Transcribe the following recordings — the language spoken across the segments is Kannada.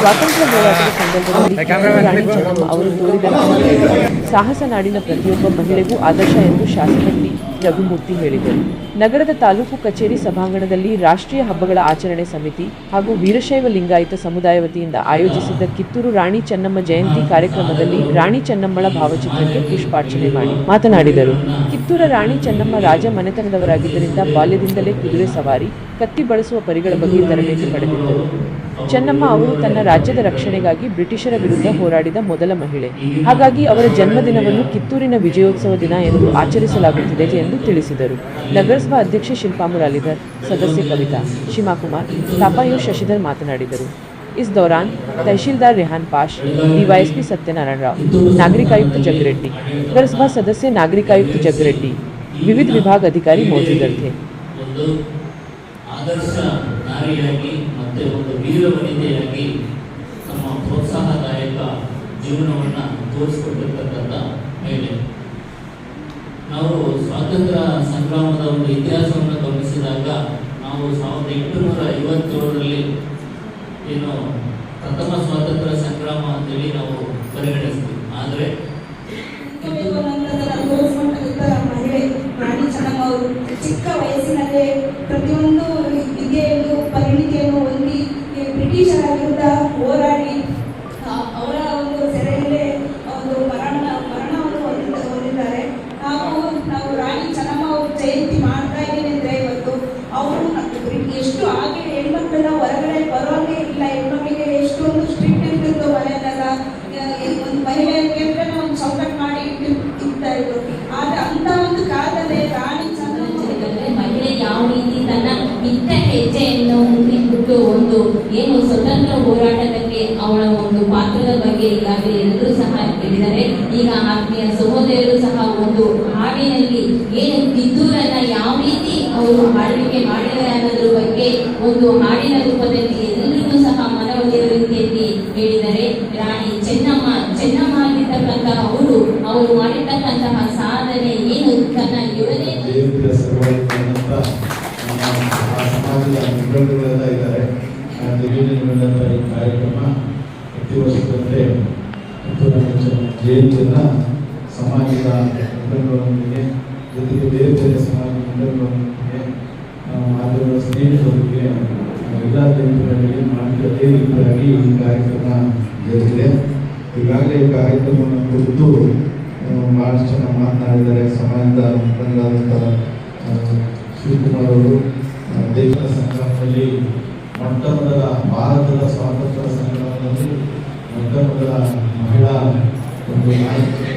ಸ್ವಾತಂತ್ರ್ಯ ಹೋರಾಟದ ರಾಣಿ ಚೆನ್ನಮ್ಮ ಅವರು ಸಾಹಸ ನಾಡಿನ ಪ್ರತಿಯೊಬ್ಬ ಮಹಿಳೆಗೂ ಆದರ್ಶ ಎಂದು ಶಾಸಕ ಟಿ ರಘುಮೂರ್ತಿ ಹೇಳಿದರು. ನಗರದ ತಾಲೂಕು ಕಚೇರಿ ಸಭಾಂಗಣದಲ್ಲಿ ರಾಷ್ಟ್ರೀಯ ಹಬ್ಬಗಳ ಆಚರಣೆ ಸಮಿತಿ ಹಾಗೂ ವೀರಶೈವ ಲಿಂಗಾಯತ ಸಮುದಾಯ ವತಿಯಿಂದ ಆಯೋಜಿಸಿದ್ದ ಕಿತ್ತೂರು ರಾಣಿ ಚೆನ್ನಮ್ಮ ಜಯಂತಿ ಕಾರ್ಯಕ್ರಮದಲ್ಲಿ ರಾಣಿ ಚೆನ್ನಮ್ಮಳ ಭಾವಚಿತ್ರಕ್ಕೆ ಪುಷ್ಪಾರ್ಚನೆ ಮಾಡಿ ಮಾತನಾಡಿದರು. ಕಿತ್ತೂರ ರಾಣಿ ಚೆನ್ನಮ್ಮ ರಾಜ ಮನೆತನದವರಾಗಿದ್ದರಿಂದ ಬಾಲ್ಯದಿಂದಲೇ ಕುದುರೆ ಸವಾರಿ, ಕತ್ತಿ ಬಳಸುವ ಪರಿಗಳ ಬಗ್ಗೆ ತರಬೇತಿ ಪಡೆದಿದ್ದರು. ಚೆನ್ನಮ್ಮ ಅವರು ತನ್ನ ರಾಜ್ಯದ ರಕ್ಷಣೆಗಾಗಿ ಬ್ರಿಟಿಷರ ವಿರುದ್ಧ ಹೋರಾಡಿದ ಮೊದಲ ಮಹಿಳೆ ಹಾಗಾಗಿ ಅವರ ಜನ್ಮದಿನವನ್ನು ಕಿತ್ತೂರಿನ ವಿಜಯೋತ್ಸವ ದಿನ ಎಂದು ಆಚರಿಸಲಾಗುತ್ತಿದೆ ಎಂದು ತಿಳಿಸಿದರು ನಗರಸಭಾ ಅಧ್ಯಕ್ಷೆ ಶಿಲ್ಪಾ ಮುರಾಲಿಧರ್ ಸದಸ್ಯೆ ಕವಿತಾ ಶಿಮಾಕುಮಾರ್ ತಾಪಾಯು ಶಶಿಧರ್ ಮಾತನಾಡಿದರು इस दौरान तहसीलदार रेहान पाश डीवाईएसपी सत्यनारायण राव नागरिक आयुक्त जगरेड्डी नगरसभा सदस्य नागरिक आयुक्त जगरेड्डी विविध विभाग अधिकारी मौजूद थे ಒಂದು ಆದರ್ಶ ನಾರಿಯಾಗಿ ಮತ್ತೆ ಒಂದು ವೀರ ವನಿತೆಯಾಗಿ ತಮ್ಮ ಪ್ರೋತ್ಸಾಹದಾಯಕ ಜೀವನವನ್ನು ತೋರಿಸಿಕೊಟ್ಟಿರ್ತಕ್ಕಂಥ ಮಹಿಳೆ. ನಾವು ಸ್ವಾತಂತ್ರ್ಯ ಸಂಗ್ರಾಮದ ಒಂದು ಇತಿಹಾಸವನ್ನು ಗಮನಿಸಿದಾಗ ನಾವು ಸಾವಿರದ ಎಂಟುನೂರ ಐವತ್ತೇಳರಲ್ಲಿ ಏನು ಪ್ರಥಮ ಸ್ವಾತಂತ್ರ್ಯ ಸಂಗ್ರಾಮ ಅಂತೇಳಿ ನಾವು ಪರಿಗಣಿಸ್ತೀವಿ. ಆದರೆ ಚಿಕ್ಕ ವಯಸ್ಸಿನಲ್ಲೇ ಪ್ರತಿಯೊಂದು ವಿದ್ಯೆಯನ್ನು ಪರಿಣಿತಿಯನ್ನು ಹೊಂದಿ ಈ ಬ್ರಿಟಿಷರ ವಿರುದ್ಧ ಹೋರಾಡಿ ಆ, ಅವರ ಒಂದು ಸೆರೆಯಲ್ಲೇ ಒಂದು ಮರಣ ಮರಣವನ್ನು ಹೊಂದಿದ ಹೊಂದಿದ್ದಾರೆ ನಾವು ನಾವು ರಾಣಿ ಚೆನ್ನಮ್ಮ ಅವರು ಜಯಂತಿ ಮಾಡ್ತಾ ಇದ್ದೀವಿ ಅಂದರೆ ಇವತ್ತು ಅವರು ಎಷ್ಟು ಹಾಗೆ ಹೆಣ್ಮಕ್ಳನ್ನ ಹೊರಗಡೆ ಬರೋಂಗೆ ಇಲ್ಲ ಹೆಣ್ಮಕ್ಳಿಗೆ ಎಷ್ಟೊಂದು ಸ್ಟ್ರಿಕ್ಟ್ ಇರ್ತಿತ್ತು ಮನೆಯಲ್ಲೆಲ್ಲ ಒಂದು ಮಹಿಳೆಯ ಕೇಂದ್ರನ ಒಂದು ಚೌಕಟ್ ಮಾಡಿ ಇಟ್ಟು- ಇಡ್ತಾ ಇದ್ರು ಆದ್ರೆ ಅಂತ ಒಂದು ಕಾಲದಲ್ಲಿ ರಾಣಿ ಚೆನ್ನಮ್ಮ ಯಾಕಂದ್ರೆ ಮಹಿಳೆ ಯಾವ ರೀತಿ ತನ್ನ ಇಟ್ಟ ಹೆಜ್ಜೆಯನ್ನು ಮುಂದಿಟ್ಟು ಒಂದು ಏನು ಹೋರಾಟಕ್ಕೆ ಅವಳ ಒಂದು ಪಾತ್ರದ ಬಗ್ಗೆ ಈಗಾಗಲೇ ಎಲ್ಲರೂ ಸಹ ಹೇಳಿದ್ದಾರೆ. ಈಗ ಆತ್ಮೀಯ ಸಹೋದರರು ಸಹ ಒಂದು ಹಾಡಿನಲ್ಲಿ ಏನು ಬಿದ್ದೂರನ್ನ ಯಾವ ರೀತಿ ಅವರು ಆಳ್ವಿಕೆ ಮಾಡಿದ್ದಾರೆ ಅನ್ನೋದ್ರ ಬಗ್ಗೆ ಒಂದು ಹಾಡಿನ ರೂಪದಲ್ಲಿ ಎಲ್ಲರಿಗೂ ಸಹ ಮನವೊಲಿಯ ರೀತಿಯಲ್ಲಿ ಹೇಳಿದರೆ ರಾಣಿ ಚೆನ್ನಮ್ಮ ಚೆನ್ನಮ್ಮ ಆಗಿರ್ತಕ್ಕಂತಹ ಅವರು ಅವರು ಮಾಡಿರ್ತಕ್ಕಂತಹ ಸಾಧನೆ ಏನು? ತನ್ನ ಆ ಸಮಾಜದ ಇದ್ದಾರೆ. ಆ ಜಗತ್ತಿನಲ್ಲಿರುವಂಥ ಈ ಕಾರ್ಯಕ್ರಮ ಪ್ರತಿ ವರ್ಷದಂತೆ ಜಯಂತಿಯನ್ನು ಸಮಾಜದ ಮಂಡಲಗಳೊಂದಿಗೆ ಜೊತೆಗೆ ಬೇರೆ ಬೇರೆ ಸಮಾಜ ಮಂಡಲಗಳೊಂದಿಗೆ ನಾವು ಮಾಧ್ಯಮದ ಸ್ನೇಹಿತರೊಂದಿಗೆ ಎಲ್ಲ ಮಾಡಿದ ಅದೇ ರೀತಿಯಾಗಿ ಈ ಕಾರ್ಯಕ್ರಮ ಜರುಗಿದೆ ಈಗಾಗಲೇ ಈ ಕಾರ್ಯಕ್ರಮವನ್ನು ಕುರಿತು ಬಹಳಷ್ಟು ಜನ ಮಾತನಾಡಿದ್ದಾರೆ ಸಮಾಜದ ಮುಖಂಡರಾದಂಥ ಶಿವಕುಮಾರ್ ಅವರು ದೇವರ ದೇಶದ ಸಂಗ್ರಾಮದಲ್ಲಿ ಮೊಟ್ಟ ಮೊದಲ ಭಾರತದ ಸ್ವಾತಂತ್ರ್ಯ ಸಂಗ್ರಾಮದಲ್ಲಿ ಮೊಟ್ಟಮೊದಲ ಮಹಿಳಾ ಒಂದು ನಾಯಕರು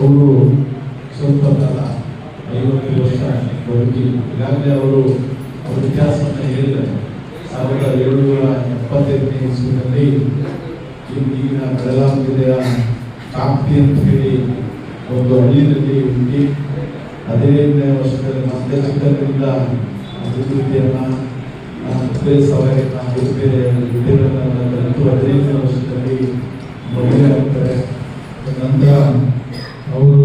ಅವರು ಸ್ವಲ್ಪ ಕಾಲ ಐವತ್ತು ವರ್ಷ ಬದುಕಿ, ಈಗಾಗಲೇ ಅವರು ಅವರ ಇತಿಹಾಸವನ್ನು ಹೇಳಿದ್ದಾರೆ. ಸಾವಿರದ ಏಳುನೂರ ಎಪ್ಪತ್ತೈದನೇ ಇಸ್ವಿನಲ್ಲಿ ಈಗಿನ ಬೆಳಗಾವಿ ಜಿಲ್ಲೆಯ ಅಂತ ಹೇಳಿ ಒಂದು ಹಳ್ಳಿಯಲ್ಲಿ ಹುಟ್ಟಿ, ಹದಿನೈದನೇ ವರ್ಷದಲ್ಲಿ ಮತ್ತೆ ಚಿಕ್ಕಂದಿನಿಂದ ಅಭಿವೃದ್ಧಿಯನ್ನು ಕುದುರೆ ಸವಾರಿಯನ್ನು ಬೇರೆ ಕಲಿತು ಹದಿನೈದನೇ ಆಗ್ತಾರೆ ನಂತರ ಅವರು